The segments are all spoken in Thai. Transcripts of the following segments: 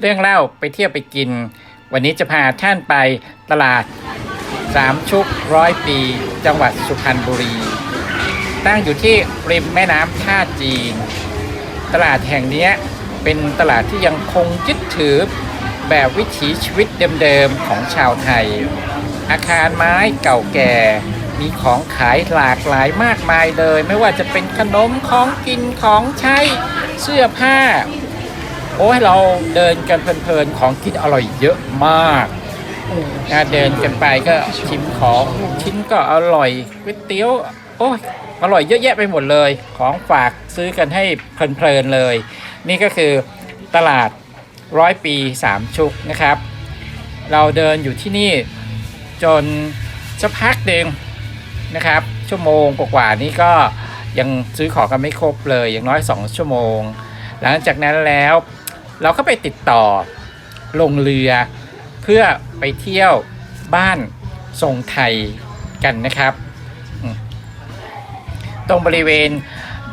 เรื่องเล่าไปเที่ยวไปกิน วันนี้จะพาท่านไปตลาดสามชุกร้อยปี จังหวัดสุพรรณบุรี ตั้งอยู่ที่ริมแม่น้ำท่าจีน ตลาดแห่งนี้เป็นตลาดที่ยังคงยึดถือแบบวิถีชีวิตเดิมๆของชาวไทย อาคารไม้เก่าแก่ มีของขายหลากหลายมากมายเลย ไม่ว่าจะเป็นขนมของกินของใช้เสื้อผ้า โอ้ยเราเดินกันเพลินๆของกินอร่อยเยอะมากนะเดินกันไปก็ชิมของลูกชิ้นก็อร่อยก๋วยเตี๋ยวโอ้ยอร่อยเยอะแยะไปหมดเลย ของฝากซื้อกันให้เพลินๆเลย นี่ก็คือตลาดร้อยปีสามชุกนะครับ เราเดินอยู่ที่นี่จนสักพักหนึ่งนะครับ ชั่วโมงกว่าๆนี้ก็ยังซื้อของกันไม่ครบเลยอย่างน้อย 2 ชั่วโมง หลังจากนั้นแล้ว เราก็ไปติดต่อลงเรือ เพื่อไปเที่ยวบ้านทรงไทยกันนะครับ ตรงบริเวณ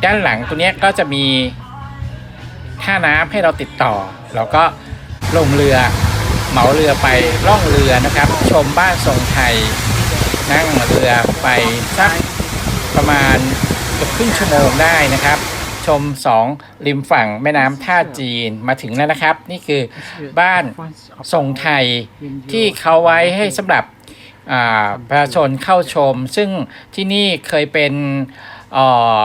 ด้านหลังตัวนี้ก็จะมีท่าน้ำให้เราติดต่อ เราก็ลงเรือเหมาเรือไปล่องเรือนะครับ ชมบ้านทรงไทย นั่งเรือไปสักประมาณเกือบครึ่งชั่วโมงได้นะครับ ชมสองริมฝั่งแม่น้ำท่าจีนมาถึงแล้วนะครับ นี่คือบ้านทรงไทยที่เขาไว้ให้สำหรับประชาชนเข้าชม ซึ่งที่นี่เคยเป็นเอ่อ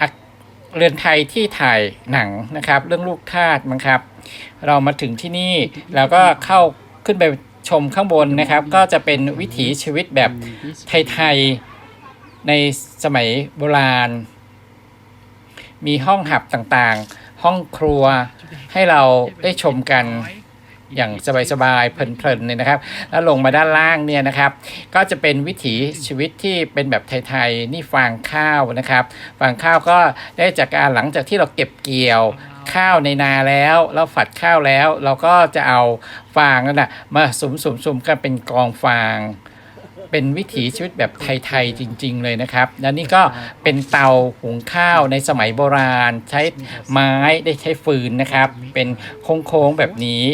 อะเรือนไทยที่ถ่ายหนังนะครับ เรื่องลูกทาสมั้งครับ เรามาถึงที่นี่แล้วก็เข้าขึ้นไปชมข้างบนนะครับ ก็จะเป็นวิถีชีวิตแบบไทย ๆ ในสมัยโบราณ มีห้องหับต่างๆ ห้องครัวให้เราได้ชมกันอย่างสบายๆ เพลินๆเลยนะครับ แล้วลงมาด้านล่างเนี่ยนะครับ ก็จะเป็นวิถีชีวิตที่เป็นแบบไทยๆ นี่ฟางข้าวนะครับ ฟางข้าวก็ได้จากการหลังจากที่เราเก็บเกี่ยวข้าวในนาแล้วแล้วฝัดข้าวแล้ว เราก็จะเอาฟางนั่นนะมาสุมสุมสุมๆกันเป็นกองฟาง เป็นวิถีชีวิตแบบไทยๆจริง ๆ เลยนะครับ แล้วนี่ก็เป็นเตาหุงข้าวในสมัยโบราณ ใช้ไม้ได้ใช้ฟืนนะครับ เป็นโค้งๆแบบนี้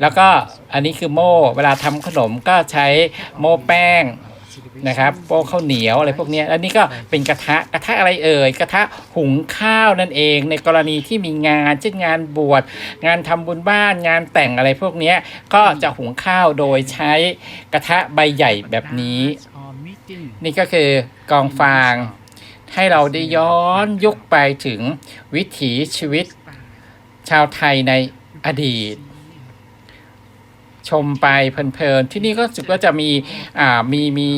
แล้วก็อันนี้คือโม่ เวลาทำขนมก็ใช้โม่แป้ง นะครับโป้ข้าวเหนียวอะไรพวกเนี้ยแล้วนี่ก็เป็นกระทะกระทะอะไรเอ่ยกระทะหุงข้าวนั่นเอง ในกรณีที่มีงานเช่นงานบวชงานทำบุญบ้านงานแต่งอะไรพวกเนี้ยก็จะหุงข้าวโดยใช้กระทะใบใหญ่แบบนี้ นี่ก็คือกองฟาง ให้เราได้ย้อนยุคไปถึงวิถีชีวิต ชาวไทยในอดีต ชมไปเพลินๆที่นี่ก็รู้สึกว่าจะมีอ่ามีมี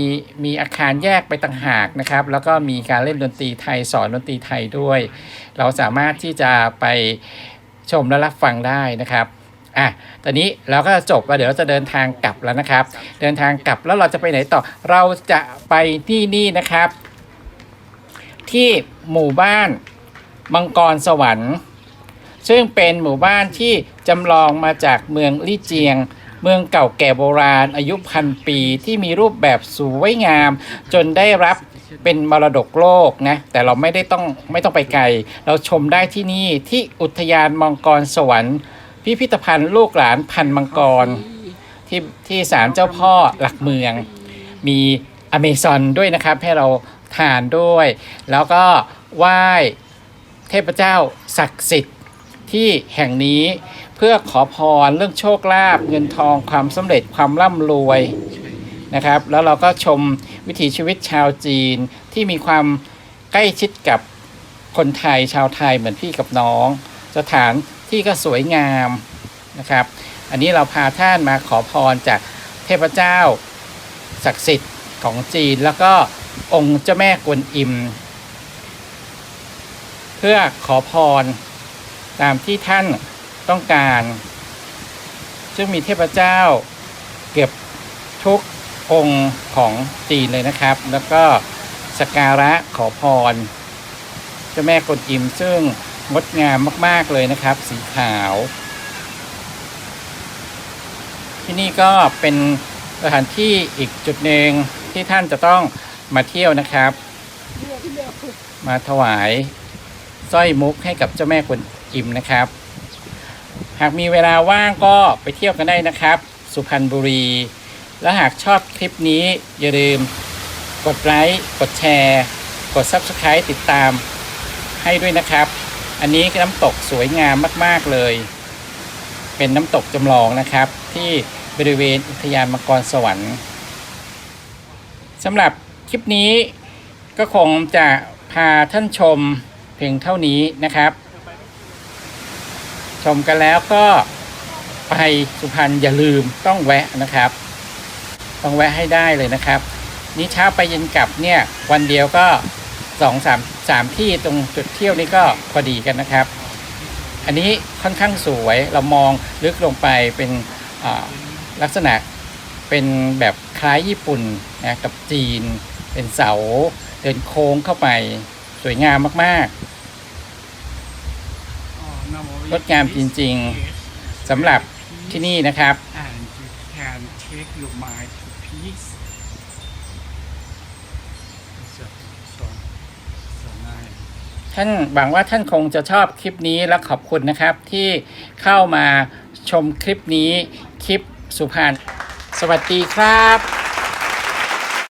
มีอาคารแยกไปต่างหากนะครับ แล้วก็มีการเล่นดนตรีไทยสอนดนตรีไทยด้วย เราสามารถที่จะไปชมและรับฟังได้นะครับอะ ตอนนี้เราก็จบแล้วเดี๋ยวเราจะเดินทางกลับแล้วนะครับ เดินทางกลับแล้วเราจะไปไหนต่อ เราจะไปที่นี่นะครับ ที่หมู่บ้านมังกรสวรรค์ ซึ่งเป็นหมู่บ้านที่จำลองมาจากเมืองลี่เจียง เมืองเก่าแก่โบราณอายุพันปีที่มีรูปแบบสวยงาม จนได้รับเป็นมรดกโลกนะแต่เราไม่ได้ต้องไม่ต้องไปไกล เราชมได้ที่นี่ที่อุทยานมังกรสวรรค์ พิพิธภัณฑ์ลูกหลานพันมังกร ที่ที่ศาลเจ้าพ่อหลักเมือง มีอเมซอนด้วยนะครับ ให้เราทานด้วย แล้วก็ไหว้เทพเจ้าศักดิ์สิทธิ์ ที่แห่งนี้เพื่อขอพรเรื่องโชคลาภเงินทองความสำเร็จความร่ำรวยนะครับ แล้วเราก็ชมวิถีชีวิตชาวจีนที่มีความใกล้ชิดกับคนไทยชาวไทยเหมือนพี่กับน้อง สถานที่ก็สวยงามนะครับ อันนี้เราพาท่านมาขอพรจากเทพเจ้าศักดิ์สิทธิ์ของจีน แล้วก็องค์เจ้าแม่กวนอิม เพื่อขอพร ตามที่ท่านต้องการ ซึ่งมีเทพเจ้า เกือบทุกองค์ของจีนเลยนะครับ แล้วก็สกการะขอพรเจ้าแม่กวนอิมซึ่งงดงามมาก ๆ เลยนะครับ สีขาว ที่นี่ก็เป็นสถานที่อีกจุดหนึ่งที่ท่านจะต้องมาเที่ยวนะครับ มาถวายสร้อยมุกให้กับเจ้าแม่กวน อิมนะครับ หากมีเวลาว่างก็ไปเที่ยวกันได้นะครับ สุพรรณบุรี และหากชอบคลิปนี้อย่าลืม กดไลค์กดแชร์ กด Subscribe ติดตามให้ด้วยนะครับ อันนี้น้ำตกสวยงามมาก ๆ เลย เป็นน้ำตกจำลองนะครับ ที่บริเวณอุทยานมังกรสวรรค์สำหรับคลิปนี้ก็คงจะพาท่านชมเพียงเท่านี้นะครับ ชมกันแล้วก็ไปสุพรรณอย่าลืมต้องแวะนะครับ ต้องแวะให้ได้เลยนะครับ นี่เช้าไปเย็นกลับเนี่ย วันเดียวก็สองสามสามที่ตรงจุดเที่ยวนี้ก็พอดีกันนะครับ อันนี้ค่อนข้างสวยเรามองลึกลงไปเป็นลักษณะเป็นแบบคล้ายญี่ปุ่นนะกับจีน เป็นเสาเดินโค้งเข้าไปสวยงามมาก งดงามจริง ๆสำหรับที่นี่นะครับ and you can take your mind to peace ท่านหวังว่าท่านคงจะชอบคลิปนี้และขอบคุณนะครับ ที่เข้ามาชมคลิปนี้คลิปสุพรรณสวัสดีครับ